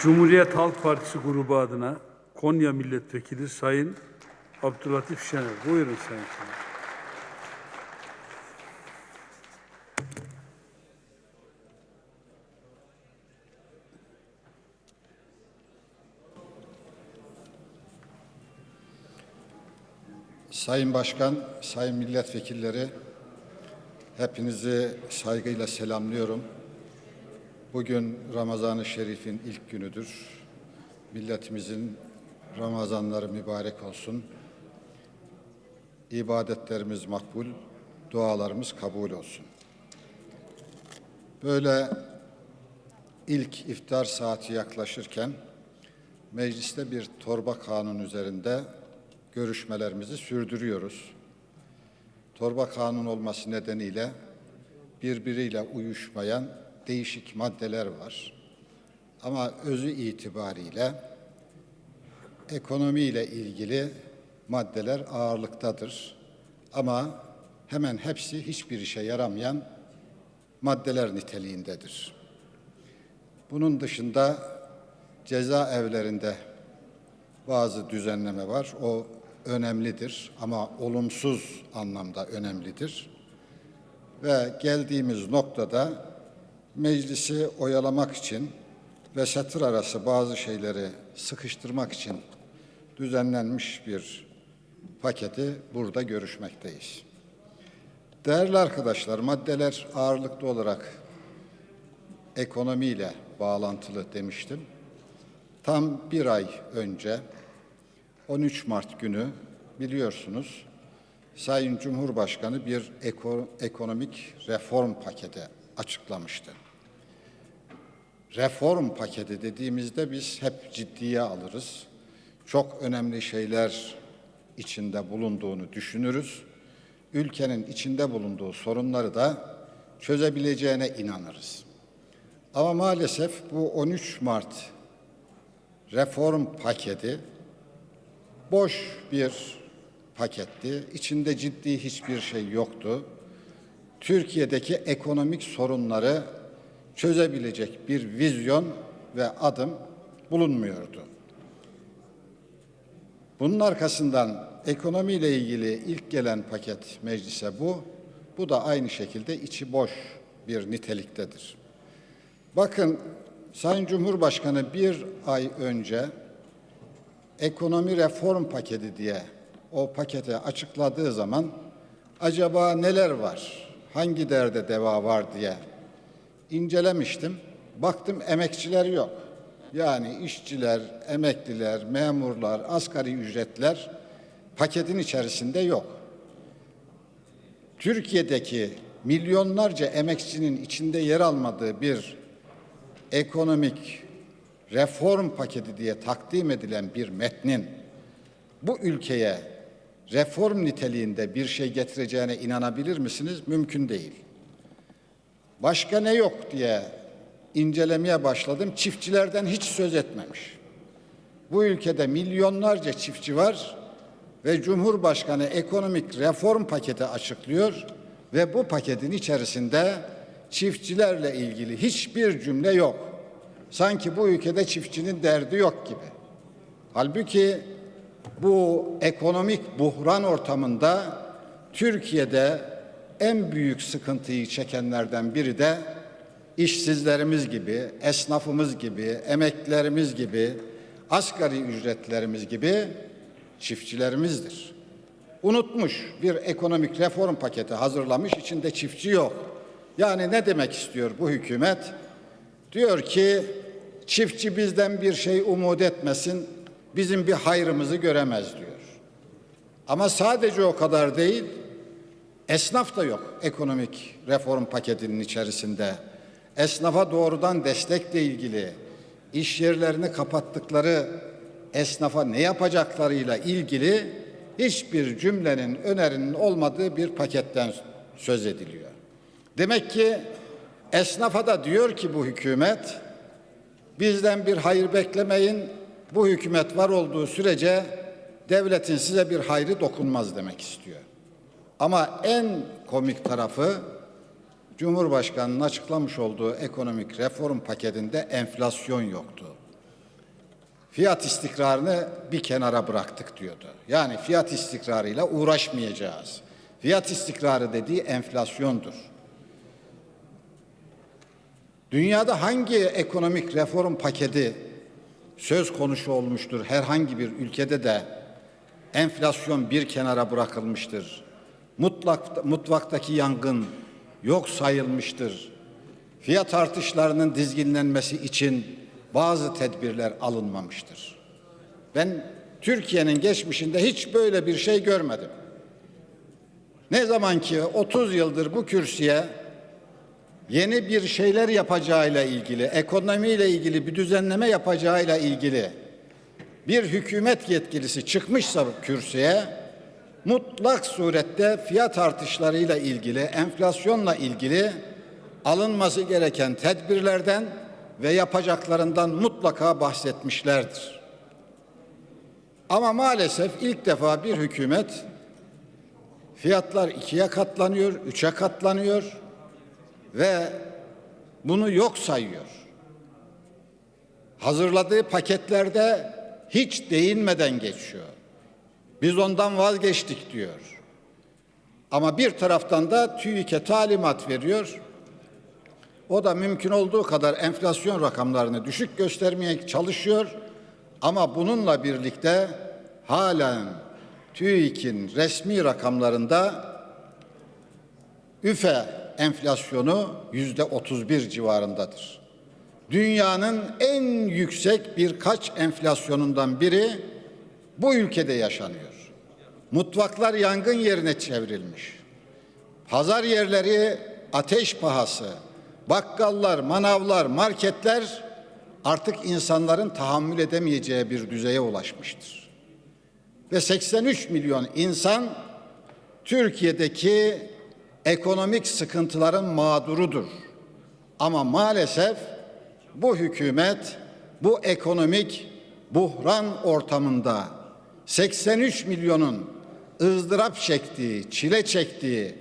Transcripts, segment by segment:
Cumhuriyet Halk Partisi grubu adına Konya Milletvekili Sayın Abdülatif Şener. Buyurun Sayın Şener. Sayın Başkan, Sayın Milletvekilleri, hepinizi saygıyla selamlıyorum. Bugün Ramazan-ı Şerif'in ilk günüdür. Milletimizin Ramazanları mübarek olsun. İbadetlerimiz makbul, dualarımız kabul olsun. Böyle ilk iftar saati yaklaşırken mecliste bir torba kanun üzerinde görüşmelerimizi sürdürüyoruz. Torba kanun olması nedeniyle birbiriyle uyuşmayan değişik maddeler var. Ama özü itibariyle ekonomiyle ilgili maddeler ağırlıktadır. Ama hemen hepsi hiçbir işe yaramayan maddeler niteliğindedir. Bunun dışında cezaevlerinde bazı düzenleme var. O önemlidir ama olumsuz anlamda önemlidir. Ve geldiğimiz noktada meclisi oyalamak için ve satır arası bazı şeyleri sıkıştırmak için düzenlenmiş bir paketi burada görüşmekteyiz. Değerli arkadaşlar, maddeler ağırlıklı olarak ekonomiyle bağlantılı demiştim. Tam bir ay önce 13 Mart günü biliyorsunuz Sayın Cumhurbaşkanı bir eko, ekonomik reform paketi açıklamıştı. Reform paketi dediğimizde biz hep ciddiye alırız. Çok önemli şeyler içinde bulunduğunu düşünürüz. Ülkenin içinde bulunduğu sorunları da çözebileceğine inanırız. Ama maalesef bu 13 Mart reform paketi boş bir paketti. İçinde ciddi hiçbir şey yoktu. Türkiye'deki ekonomik sorunları çözebilecek bir vizyon ve adım bulunmuyordu. Bunun arkasından ekonomiyle ilgili ilk gelen paket meclise bu. Bu da aynı şekilde içi boş bir niteliktedir. Bakın Sayın Cumhurbaşkanı bir ay önce ekonomi reform paketi diye o paketi açıkladığı zaman acaba neler var, hangi derde deva var diye incelemiştim. Baktım emekçiler yok. Yani işçiler, emekliler, memurlar, asgari ücretler paketin içerisinde yok. Türkiye'deki milyonlarca emekçinin içinde yer almadığı bir ekonomik reform paketi diye takdim edilen bir metnin bu ülkeye reform niteliğinde bir şey getireceğine inanabilir misiniz? Mümkün değil. Başka ne yok diye incelemeye başladım. Çiftçilerden hiç söz etmemiş. Bu ülkede milyonlarca çiftçi var ve Cumhurbaşkanı ekonomik reform paketi açıklıyor ve bu paketin içerisinde çiftçilerle ilgili hiçbir cümle yok. Sanki bu ülkede çiftçinin derdi yok gibi. Halbuki bu ekonomik buhran ortamında Türkiye'de en büyük sıkıntıyı çekenlerden biri de işsizlerimiz gibi, esnafımız gibi, emeklilerimiz gibi, asgari ücretlerimiz gibi çiftçilerimizdir. Unutmuş bir ekonomik reform paketi hazırlamış, içinde çiftçi yok. Yani ne demek istiyor bu hükümet? Diyor ki çiftçi bizden bir şey umut etmesin, bizim bir hayrımızı göremez diyor. Ama sadece o kadar değil, esnaf da yok ekonomik reform paketinin içerisinde. Esnafa doğrudan destekle ilgili, iş yerlerini kapattıkları esnafa ne yapacaklarıyla ilgili hiçbir cümlenin, önerinin olmadığı bir paketten söz ediliyor. Demek ki esnafa da diyor ki bu hükümet, bizden bir hayır beklemeyin, bu hükümet var olduğu sürece devletin size bir hayrı dokunmaz demek istiyor. Ama en komik tarafı Cumhurbaşkanı'nın açıklamış olduğu ekonomik reform paketinde enflasyon yoktu. fiyat istikrarını bir kenara bıraktık diyordu. Yani fiyat istikrarıyla uğraşmayacağız. Fiyat istikrarı dediği enflasyondur. Dünyada hangi ekonomik reform paketi söz konusu olmuştur? Herhangi bir ülkede de enflasyon bir kenara bırakılmıştır. Mutlak, mutfaktaki yangın yok sayılmıştır. Fiyat artışlarının dizginlenmesi için bazı tedbirler alınmamıştır. Ben Türkiye'nin geçmişinde hiç böyle bir şey görmedim. Ne zaman ki 30 yıldır bu kürsüye yeni bir şeyler yapacağıyla ilgili, ekonomiyle ilgili bir düzenleme yapacağıyla ilgili bir hükümet yetkilisi çıkmışsa kürsüye mutlak surette fiyat artışlarıyla ilgili, enflasyonla ilgili alınması gereken tedbirlerden ve yapacaklarından mutlaka bahsetmişlerdir. Ama maalesef ilk defa bir hükümet fiyatlar ikiye katlanıyor, üçe katlanıyor ve bunu yok sayıyor. Hazırladığı paketlerde hiç değinmeden geçiyor. Biz ondan vazgeçtik diyor. Ama bir taraftan da TÜİK'e talimat veriyor. O da mümkün olduğu kadar enflasyon rakamlarını düşük göstermeye çalışıyor. Ama bununla birlikte halen TÜİK'in resmi rakamlarında üfe enflasyonu yüzde 31 civarındadır. Dünyanın en yüksek birkaç enflasyonundan biri bu ülkede yaşanıyor. Mutfaklar yangın yerine çevrilmiş. Pazar yerleri ateş pahası. Bakkallar, manavlar, marketler artık insanların tahammül edemeyeceği bir düzeye ulaşmıştır. Ve 83 milyon insan Türkiye'deki ekonomik sıkıntıların mağdurudur. Ama maalesef bu hükümet bu ekonomik buhran ortamında 83 milyonun ızdırap çektiği, çile çektiği,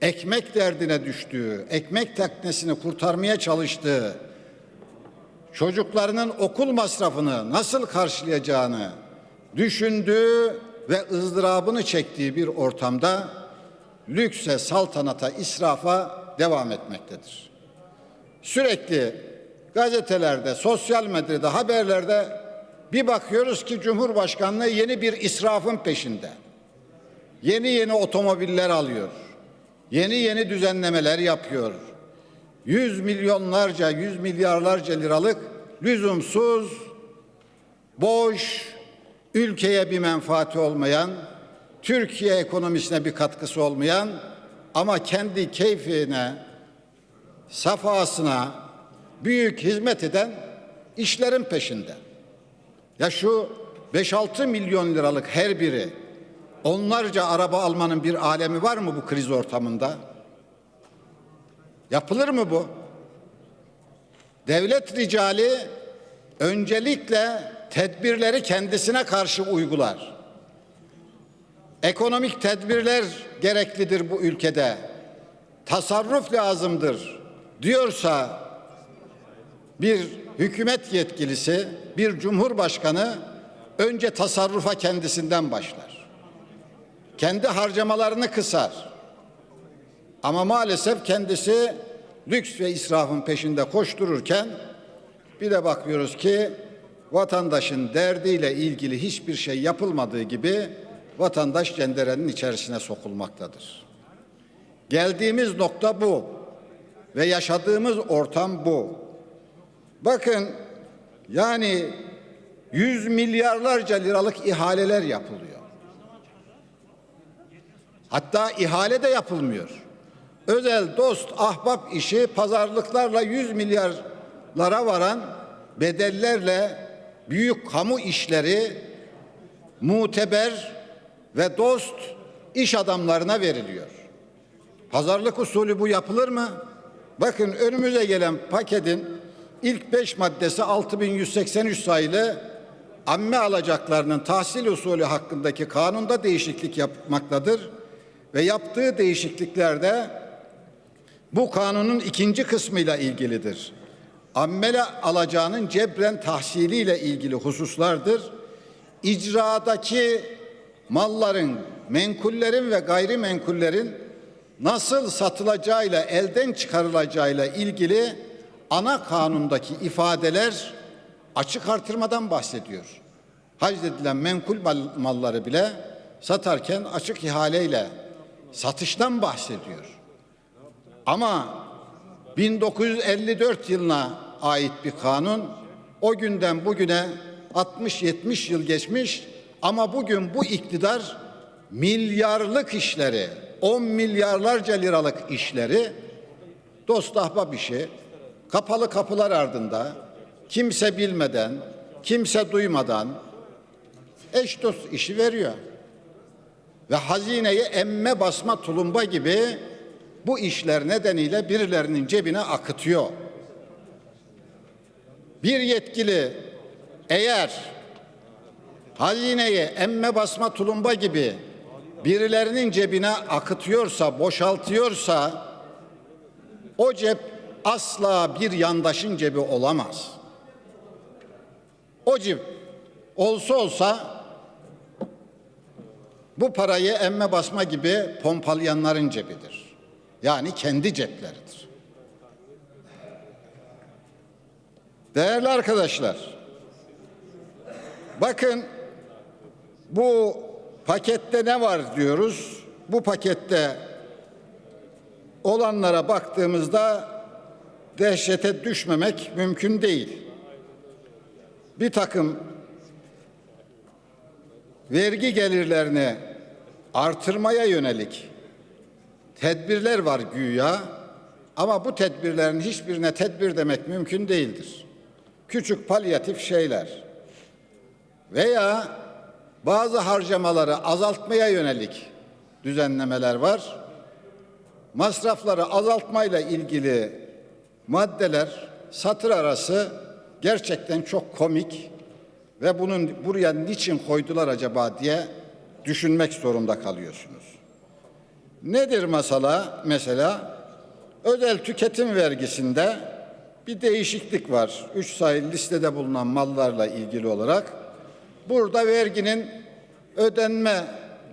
ekmek derdine düştüğü, ekmek teknesini kurtarmaya çalıştığı, çocuklarının okul masrafını nasıl karşılayacağını düşündüğü ve ızdırabını çektiği bir ortamda lükse, saltanata, israfa devam etmektedir. Sürekli gazetelerde, sosyal medyada, haberlerde bir bakıyoruz ki Cumhurbaşkanlığı yeni bir israfın peşinde. Yeni yeni otomobiller alıyor. Yeni yeni düzenlemeler yapıyor. Yüz milyonlarca, yüz milyarlarca liralık lüzumsuz, boş, ülkeye bir menfaati olmayan, Türkiye ekonomisine bir katkısı olmayan ama kendi keyfine, safasına büyük hizmet eden işlerin peşinde. Ya şu 5-6 milyon liralık her biri onlarca araba almanın bir alemi var mı bu kriz ortamında? Yapılır mı bu? Devlet ricali öncelikle tedbirleri kendisine karşı uygular. Ekonomik tedbirler gereklidir bu ülkede. Tasarruf lazımdır diyorsa bir hükümet yetkilisi, bir cumhurbaşkanı önce tasarrufa kendisinden başlar. Kendi harcamalarını kısar. Ama maalesef kendisi lüks ve israfın peşinde koştururken bir de bakıyoruz ki vatandaşın derdiyle ilgili hiçbir şey yapılmadığı gibi vatandaş cenderenin içerisine sokulmaktadır. Geldiğimiz nokta bu ve yaşadığımız ortam bu. Bakın yani yüz milyarlarca liralık ihaleler yapılıyor. Hatta ihale de yapılmıyor. Özel dost ahbap işi pazarlıklarla yüz milyarlara varan bedellerle büyük kamu işleri muteber ve dost iş adamlarına veriliyor. Pazarlık usulü bu yapılır mı? Bakın önümüze gelen paketin ilk beş maddesi 6183 sayılı amme alacaklarının tahsil usulü hakkındaki kanunda değişiklik yapmaktadır ve yaptığı değişiklikler de bu kanunun ikinci kısmıyla ilgilidir. ammele alacağının cebren tahsiliyle ilgili hususlardır. İcradaki malların, menkullerin ve gayrimenkullerin nasıl satılacağıyla, elden çıkarılacağıyla ilgili ana kanundaki ifadeler açık artırmadan bahsediyor. Haczedilen menkul mal- malları bile satarken açık ihaleyle satıştan bahsediyor. Ama 1954 yılına ait bir kanun o günden bugüne 60-70 yıl geçmiş ama bugün bu iktidar milyarlık işleri, 10 milyarlarca liralık işleri dost ahbap işi kapalı kapılar ardında kimse bilmeden, kimse duymadan eş dost işi veriyor. Ve hazineyi emme basma tulumba gibi bu işler nedeniyle birilerinin cebine akıtıyor. Bir yetkili eğer hazineyi emme basma tulumba gibi birilerinin cebine akıtıyorsa, boşaltıyorsa o cep asla bir yandaşın cebi olamaz. O cep olsa olsa bu parayı emme basma gibi pompalayanların cebidir. Yani kendi cepleridir. Değerli arkadaşlar, bakın bu pakette ne var diyoruz. Bu pakette olanlara baktığımızda dehşete düşmemek mümkün değil. Bir takım vergi gelirlerini artırmaya yönelik tedbirler var güya ama bu tedbirlerin hiçbirine tedbir demek mümkün değildir. Küçük palyatif şeyler veya bazı harcamaları azaltmaya yönelik düzenlemeler var. Masrafları azaltmayla ilgili maddeler satır arası gerçekten çok komik ve bunun buraya niçin koydular acaba diye düşünmek zorunda kalıyorsunuz. Nedir mesela? Mesela özel tüketim vergisinde bir değişiklik var. Üç sayılı listede bulunan mallarla ilgili olarak. Burada verginin ödenme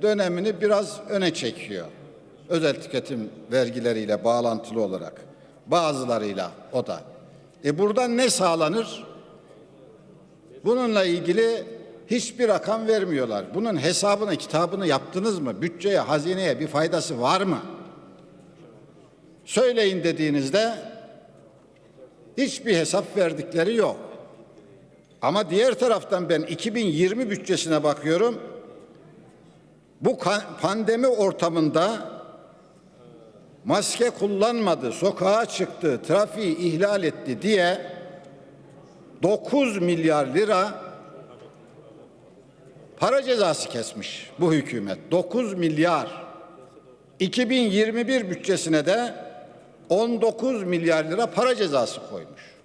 dönemini biraz öne çekiyor. Özel tüketim vergileriyle bağlantılı olarak. Bazılarıyla o da. E buradan ne sağlanır? Bununla ilgili hiçbir rakam vermiyorlar. Bunun hesabını, kitabını yaptınız mı? Bütçeye, hazineye bir faydası var mı? Söyleyin dediğinizde hiçbir hesap verdikleri yok. Ama diğer taraftan ben 2020 bütçesine bakıyorum. Bu pandemi ortamında maske kullanmadı, sokağa çıktı, trafiği ihlal etti diye 9 milyar lira para cezası kesmiş bu hükümet. 9 milyar. 2021 bütçesine de 19 milyar lira para cezası koymuş.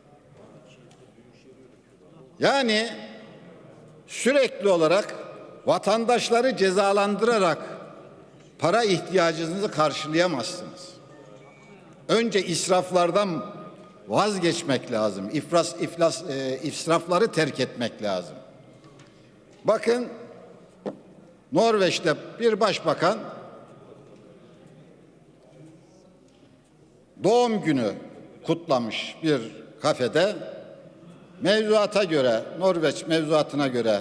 Yani sürekli olarak vatandaşları cezalandırarak para ihtiyacınızı karşılayamazsınız. Önce israflardan vazgeçmek lazım. İflas, iflas, e, israfları terk etmek lazım. Bakın Norveç'te bir başbakan doğum günü kutlamış bir kafede. Mevzuata göre, Norveç mevzuatına göre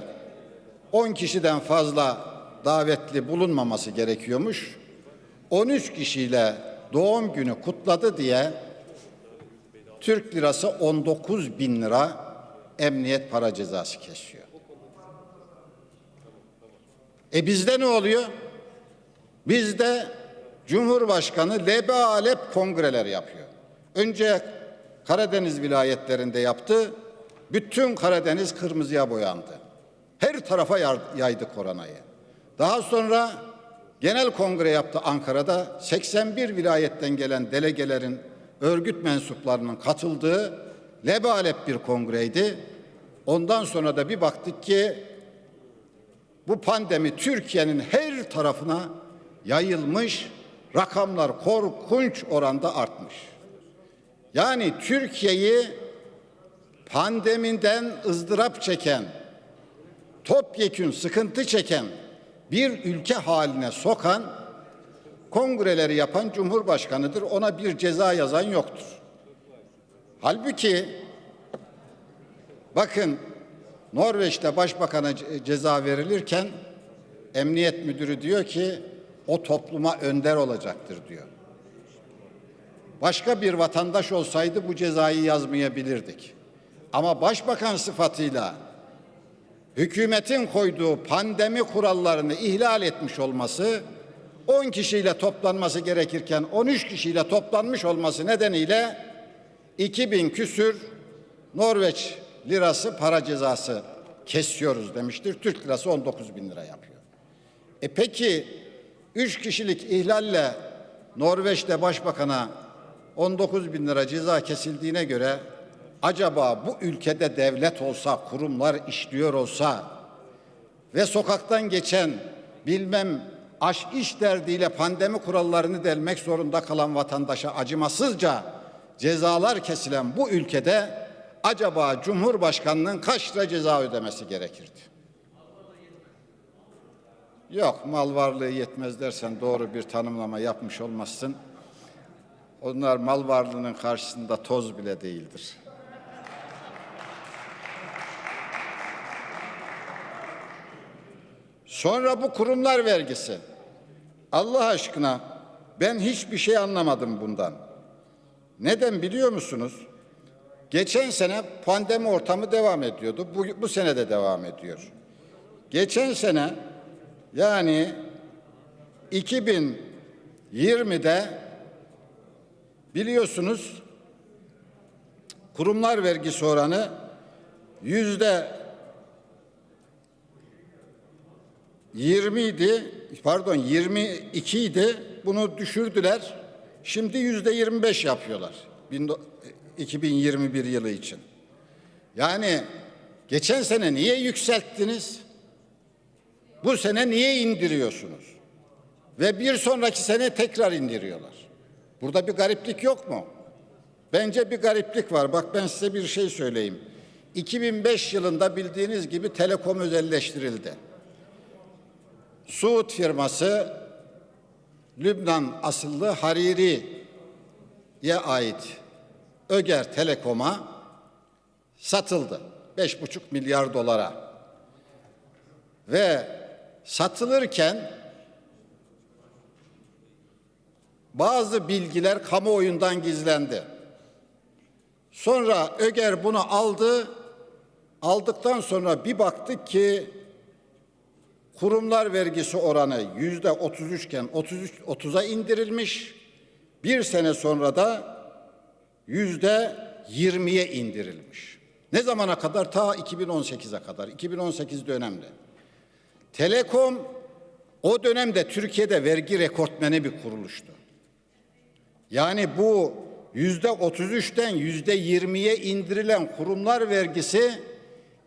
10 kişiden fazla davetli bulunmaması gerekiyormuş. 13 kişiyle doğum günü kutladı diye Türk lirası 19 bin lira emniyet para cezası kesiyor. E bizde ne oluyor? Bizde Cumhurbaşkanı lebe alep kongreler yapıyor. Önce Karadeniz vilayetlerinde yaptı. Bütün Karadeniz kırmızıya boyandı. Her tarafa yaydı koronayı. Daha sonra genel kongre yaptı Ankara'da. 81 vilayetten gelen delegelerin, örgüt mensuplarının katıldığı lebe alep bir kongreydi. Ondan sonra da bir baktık ki bu pandemi Türkiye'nin her tarafına yayılmış, rakamlar korkunç oranda artmış. Yani Türkiye'yi pandemiden ızdırap çeken, topyekün sıkıntı çeken bir ülke haline sokan kongreleri yapan Cumhurbaşkanıdır. Ona bir ceza yazan yoktur. Halbuki bakın Norveç'te başbakana ce- ceza verilirken emniyet müdürü diyor ki o topluma önder olacaktır diyor. Başka bir vatandaş olsaydı bu cezayı yazmayabilirdik. Ama başbakan sıfatıyla hükümetin koyduğu pandemi kurallarını ihlal etmiş olması 10 kişiyle toplanması gerekirken 13 kişiyle toplanmış olması nedeniyle 2000 küsür Norveç lirası para cezası kesiyoruz demiştir. Türk lirası 19 bin lira yapıyor. E peki 3 kişilik ihlalle Norveç'te başbakana 19 bin lira ceza kesildiğine göre acaba bu ülkede devlet olsa, kurumlar işliyor olsa ve sokaktan geçen bilmem aş iş derdiyle pandemi kurallarını delmek zorunda kalan vatandaşa acımasızca cezalar kesilen bu ülkede acaba Cumhurbaşkanının kaç lira ceza ödemesi gerekirdi? Yok mal varlığı yetmez dersen doğru bir tanımlama yapmış olmazsın. Onlar mal varlığının karşısında toz bile değildir. Sonra bu kurumlar vergisi. Allah aşkına ben hiçbir şey anlamadım bundan. Neden biliyor musunuz? Geçen sene pandemi ortamı devam ediyordu. Bu, bu sene de devam ediyor. Geçen sene yani 2020'de biliyorsunuz kurumlar vergisi oranı yüzde 20 idi, pardon 22 idi. Bunu düşürdüler. Şimdi yüzde 25 yapıyorlar. Bin do- 2021 yılı için. Yani geçen sene niye yükselttiniz? Bu sene niye indiriyorsunuz? Ve bir sonraki sene tekrar indiriyorlar. Burada bir gariplik yok mu? Bence bir gariplik var. Bak ben size bir şey söyleyeyim. 2005 yılında bildiğiniz gibi Telekom özelleştirildi. Suud firması Lübnan asıllı Hariri'ye ait Öger Telekom'a satıldı. 5,5 milyar dolara. Ve satılırken bazı bilgiler kamuoyundan gizlendi. Sonra Öger bunu aldı. Aldıktan sonra bir baktık ki kurumlar vergisi oranı yüzde 33 iken 33 30'a indirilmiş. Bir sene sonra da yüzde 20'ye indirilmiş. Ne zamana kadar? Ta 2018'e kadar. 2018 dönemde. Telekom o dönemde Türkiye'de vergi rekortmeni bir kuruluştu. Yani bu yüzde 33'ten yüzde 20'ye indirilen kurumlar vergisi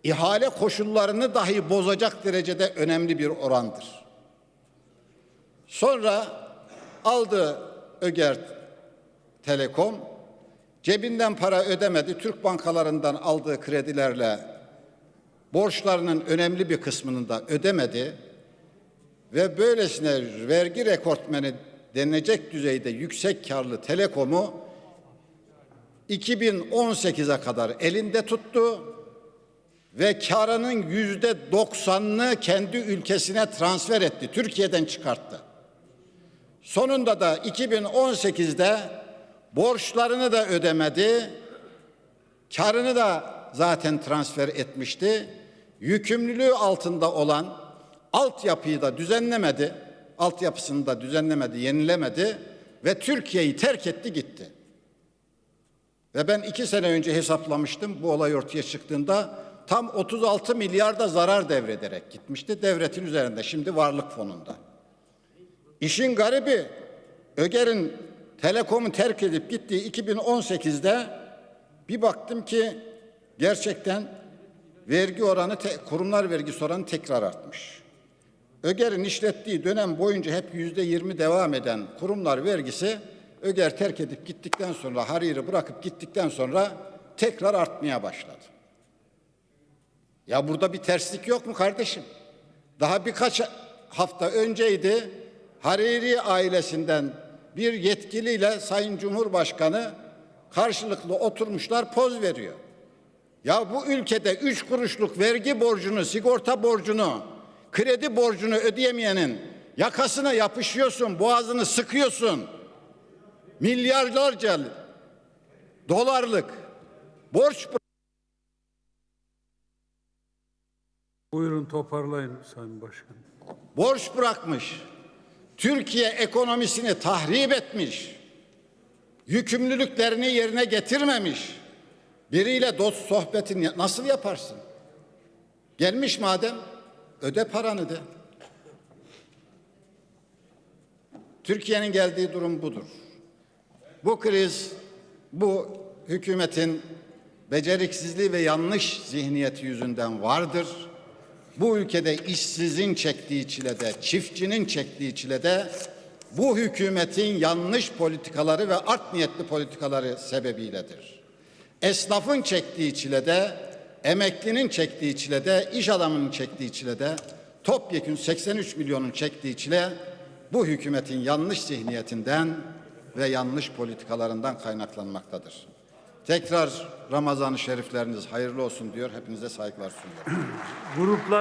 ihale koşullarını dahi bozacak derecede önemli bir orandır. Sonra aldı Öger Telekom cebinden para ödemedi. Türk bankalarından aldığı kredilerle borçlarının önemli bir kısmını da ödemedi ve böylesine vergi rekortmeni denilecek düzeyde yüksek karlı Telekom'u 2018'e kadar elinde tuttu ve karının yüzde doksanını kendi ülkesine transfer etti. Türkiye'den çıkarttı. Sonunda da 2018'de borçlarını da ödemedi. Karını da zaten transfer etmişti. Yükümlülüğü altında olan altyapıyı da düzenlemedi. Altyapısını da düzenlemedi, yenilemedi ve Türkiye'yi terk etti gitti. Ve ben iki sene önce hesaplamıştım bu olay ortaya çıktığında tam 36 milyarda zarar devrederek gitmişti. Devletin üzerinde şimdi varlık fonunda. İşin garibi Öger'in Telekom'u terk edip gittiği 2018'de bir baktım ki gerçekten vergi oranı, kurumlar vergisi oranı tekrar artmış. Öger'in işlettiği dönem boyunca hep yüzde yirmi devam eden kurumlar vergisi Öger terk edip gittikten sonra Hariri bırakıp gittikten sonra tekrar artmaya başladı. Ya burada bir terslik yok mu kardeşim? Daha birkaç hafta önceydi Hariri ailesinden bir yetkiliyle Sayın Cumhurbaşkanı karşılıklı oturmuşlar poz veriyor. Ya bu ülkede üç kuruşluk vergi borcunu, sigorta borcunu, kredi borcunu ödeyemeyenin yakasına yapışıyorsun, boğazını sıkıyorsun. Milyarlarca dolarlık borç Buyurun toparlayın Sayın Başkan. borç bırakmış. Türkiye ekonomisini tahrip etmiş. Yükümlülüklerini yerine getirmemiş. Biriyle dost sohbetini nasıl yaparsın? Gelmiş madem öde paranı de. Türkiye'nin geldiği durum budur. Bu kriz bu hükümetin beceriksizliği ve yanlış zihniyeti yüzünden vardır. Bu ülkede işsizin çektiği çilede, çiftçinin çektiği çilede bu hükümetin yanlış politikaları ve art niyetli politikaları sebebiyledir. Esnafın çektiği çilede, emeklinin çektiği çilede, iş adamının çektiği çilede, topyekün 83 milyonun çektiği çile bu hükümetin yanlış zihniyetinden ve yanlış politikalarından kaynaklanmaktadır. Tekrar Ramazan-ı Şerifleriniz hayırlı olsun diyor. Hepinize saygılar sunuyorum. Gruplar